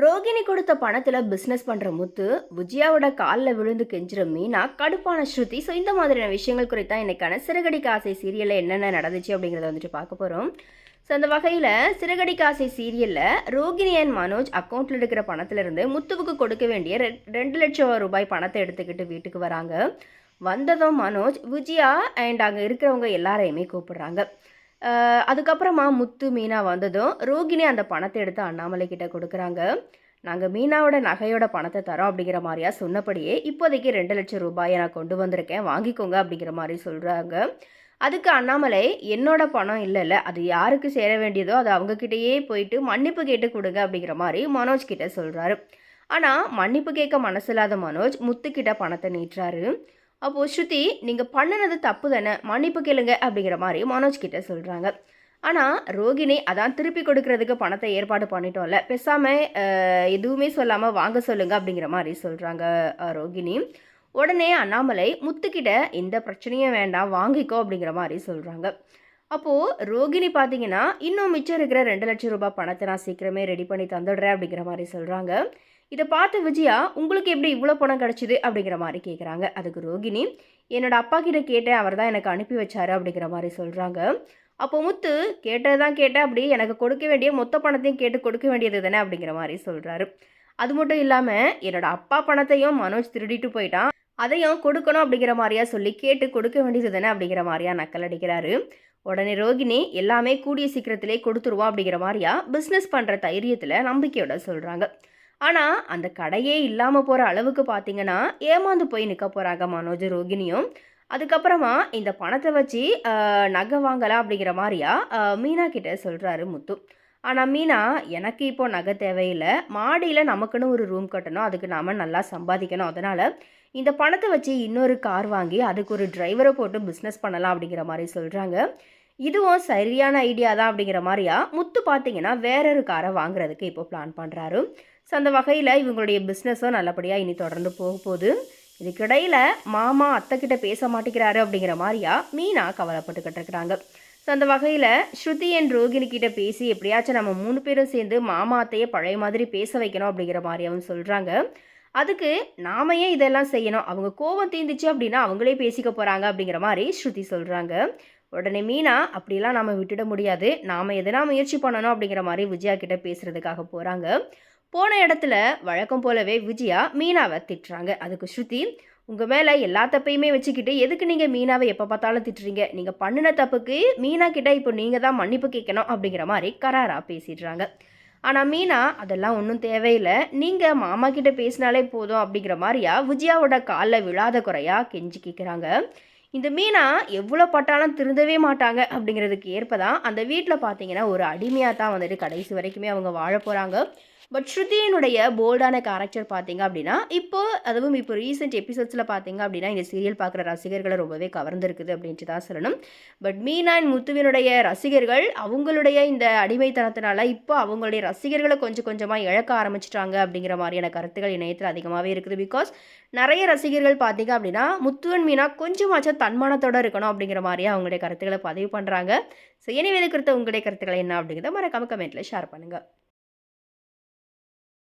ரோகிணி கொடுத்த பணத்தில் பிஸ்னஸ் பண்ணுற முத்து விஜயாவோட காலில் விழுந்து கெஞ்சுற மீனா கடுப்பான ஸ்ருதி. ஸோ இந்த மாதிரியான விஷயங்கள் குறித்தான் இன்னைக்கான சிறுகடி காசை சீரியலில் என்னென்ன நடந்துச்சு அப்படிங்கிறத வந்துட்டு பார்க்க போகிறோம் ஸோ அந்த வகையில் சிறுகடி காசை சீரியலில் ரோகிணி அண்ட் மனோஜ் அக்கௌண்ட்டில் இருக்கிற பணத்திலிருந்து முத்துவுக்கு கொடுக்க வேண்டிய ரெ- ரெண்டு லட்சம் ரூபாய் பணத்தை எடுத்துக்கிட்டு வீட்டுக்கு வராங்க. வந்ததும் மனோஜ் விஜயா அண்ட் அங்கே இருக்கிறவங்க எல்லாரையுமே கூப்பிடுறாங்க. அதுக்கப்புறமா முத்து மீனா வந்ததும் ரோகிணி அந்த பணத்தை எடுத்து அண்ணாமலை கிட்ட கொடுக்குறாங்க. நாங்கள் மீனாவோட நகையோட பணத்தை தரோம் அப்படிங்கிற மாதிரியா சொன்னபடியே இப்போதைக்கு ரெண்டு லட்சம் ரூபாயை நான் கொண்டு வந்திருக்கேன் வாங்கிக்கோங்க அப்படிங்கிற மாதிரி சொல்கிறாங்க அதுக்கு அண்ணாமலை என்னோட பணம் இல்லைல்ல அது யாருக்கு சேர வேண்டியதோ அது அவங்கக்கிட்டேயே போயிட்டு மன்னிப்பு கேட்டு கொடுங்க அப்படிங்கிற மாதிரி மனோஜ் கிட்ட சொல்கிறாரு ஆனால் மன்னிப்பு கேட்க மனசில்லாத மனோஜ் முத்துக்கிட்ட பணத்தை நீட்டுறாரு. அப்போது ஸ்ருதி நீங்கள் பண்ணினது தப்பு தானே மன்னிப்பு கேளுங்க அப்படிங்கிற மாதிரி மனோஜ் கிட்டே சொல்கிறாங்க ஆனால் ரோகிணி அதான் திருப்பி கொடுக்கறதுக்கு பணத்தை ஏற்பாடு பண்ணிட்டோம்ல. பேசாமல் எதுவுமே சொல்லாமல் வாங்க சொல்லுங்கள் அப்படிங்கிற மாதிரி சொல்கிறாங்க ரோகிணி. உடனே அண்ணாமலை முத்துக்கிட்ட எந்த பிரச்சனையும் வேண்டாம் வாங்கிக்கோ அப்படிங்கிற மாதிரி சொல்கிறாங்க அப்போது ரோகிணி பார்த்தீங்கன்னா இன்னும் மிச்சம் இருக்கிற ரெண்டு லட்சம் ரூபாய் பணத்தை நான் சீக்கிரமே ரெடி பண்ணி தந்துடுறேன் அப்படிங்கிற மாதிரி சொல்கிறாங்க இதை பார்த்த விஜயா உங்களுக்கு எப்படி இவ்வளோ பணம் கிடச்சிது? அப்படிங்கிற மாதிரி கேட்குறாங்க அதுக்கு ரோகிணி என்னோட அப்பா கிட்ட கேட்டேன். அவர் தான் எனக்கு அனுப்பி வச்சாரு. அப்படிங்கிற மாதிரி சொல்கிறாங்க அப்போ முத்து கேட்டது தான் கேட்டேன். அப்படி எனக்கு கொடுக்க வேண்டிய மொத்த பணத்தையும் கேட்டு கொடுக்க வேண்டியது தானே? அப்படிங்கிற மாதிரி சொல்கிறாரு அது மட்டும் இல்லாமல் என்னோட அப்பா பணத்தையும் மனோஜ் திருடிட்டு போயிட்டான். அதையும் கொடுக்கணும். அப்படிங்கிற மாதிரியா சொல்லி கேட்டு கொடுக்க வேண்டியது தானே? அப்படிங்கிற மாதிரியா நக்கல் அடிக்கிறாரு. உடனே ரோகிணி எல்லாமே கூடிய சீக்கிரத்திலே கொடுத்துருவோம். அப்படிங்கிற மாதிரியா பிஸ்னஸ் பண்ணுற தைரியத்தில் நம்பிக்கையோட சொல்கிறாங்க ஆனால் அந்த கடையே இல்லாமல் போகிற அளவுக்கு பார்த்தீங்கன்னா ஏமாந்து போய் நிற்க போகிறாங்க மனோஜ் ரோகிணியும். அதுக்கப்புறமா இந்த பணத்தை வச்சு நகை வாங்கலாம் அப்படிங்கிற மாதிரியா மீனா கிட்ட சொல்கிறாரு முத்து. ஆனால் மீனா எனக்கு இப்போ நகை தேவையில்லை. மாடியில் நமக்குன்னு ஒரு ரூம் கட்டணும். அதுக்கு நாம் நல்லா சம்பாதிக்கணும். அதனால் இந்த பணத்தை வச்சு இன்னொரு கார் வாங்கி அதுக்கு ஒரு டிரைவரை போட்டு பிஸ்னஸ் பண்ணலாம் அப்படிங்கிற மாதிரி சொல்கிறாங்க இதுவும் சரியான ஐடியா தான் அப்படிங்கிற மாதிரியா? முத்து பார்த்தீங்கன்னா வேறொரு காரை வாங்குறதுக்கு இப்போ பிளான் பண்ணுறாரு ஸோ அந்த வகையில் இவங்களுடைய பிஸ்னஸும் நல்லபடியாக இனி தொடர்ந்து போக போகுது. இதுக்கிடையில் மாமா அத்தைக்கிட்ட பேச மாட்டேங்கிறாரு அப்படிங்கிற மாதிரியா மீனா கவலைப்பட்டுக்கிட்டு இருக்கிறாங்க. ஸோ அந்த வகையில் ஸ்ருதி அண்ட் ரோகிணி கிட்ட பேசி எப்படியாச்சும் நம்ம மூணு பேரும் சேர்ந்து மாமா அத்தையை பழைய மாதிரி பேச வைக்கணும் அப்படிங்கிற மாதிரியாவும் சொல்கிறாங்க அதுக்கு நாம ஏன் இதெல்லாம் செய்யணும்? அவங்க கோவம் தீந்துச்சு அப்படின்னா அவங்களே பேசிக்க போகிறாங்க அப்படிங்கிற மாதிரி ஸ்ருதி சொல்கிறாங்க உடனே மீனா அப்படிலாம் நாம் விட்டுட முடியாது. நாம் எதனா முயற்சி பண்ணணும் அப்படிங்கிற மாதிரி விஜயா கிட்ட பேசுறதுக்காக போகிறாங்க போன இடத்துல வழக்கம் போலவே விஜயா மீனாவை திட்டுறாங்க. அதுக்கு ஸ்ருதி உங்கள் மேலே எல்லா தப்பையுமே வச்சுக்கிட்டு எதுக்கு நீங்கள் மீனாவை எப்போ பார்த்தாலும் திட்டுறீங்க? நீங்கள் பண்ணின தப்புக்கு மீனா கிட்ட இப்போ நீங்கள் தான் மன்னிப்பு கேட்கணும் அப்படிங்கிற மாதிரி கராராக பேசிடுறாங்க. ஆனால் மீனா அதெல்லாம் ஒன்றும் தேவையில்லை. நீங்கள் மாமா கிட்ட பேசினாலே போதும் அப்படிங்கிற மாதிரியா விஜயாவோட காலில் விழாத குறையாக கெஞ்சி கேட்குறாங்க இந்த மீனா எவ்வளோ பட்டாலும் திருந்தவே மாட்டாங்க அப்படிங்கிறதுக்கு ஏற்ப தான் அந்த வீட்டில் பார்த்தீங்கன்னா ஒரு அடிமையாக தான் வந்துட்டு கடைசி வரைக்குமே அவங்க வாழ போகிறாங்க பட் ஸ்ருதியினுடைய போல்டான கேரக்டர் பார்த்தீங்க அப்படின்னா இப்போ அதுவும் இப்போ ரீசெண்ட் எபிசோட்ஸில் பார்த்தீங்க அப்படின்னா இந்த சீரியல் பார்க்குற ரசிகர்களை ரொம்பவே கவர்ந்துருக்குது அப்படின்ட்டு தான் சொல்லணும். பட் மீனா அண்ட் முத்துவினுடைய ரசிகர்கள் அவங்களுடைய இந்த அடிமைத்தனத்தினால இப்போ அவங்களுடைய ரசிகர்களை கொஞ்சம் கொஞ்சமாக இழக்க ஆரம்பிச்சிட்டாங்க அப்படிங்கிற மாதிரியான கருத்துக்கள் இணையத்தில் அதிகமாகவே இருக்குது. பிகாஸ் நிறைய ரசிகர்கள் பார்த்தீங்க அப்படின்னா முத்துவன் மீனா கொஞ்சமாச்சும் தன்மானத்தோட இருக்கணும் அப்படிங்கிற மாதிரியே அவங்களுடைய கருத்துக்களை பதிவு பண்ணுறாங்க ஸோ எனவே இது குறித்த உங்களுடைய கருத்துக்கள் என்ன அப்படிங்கிறத மறக்காம கமெண்ட்டில் ஷேர் பண்ணுங்கள்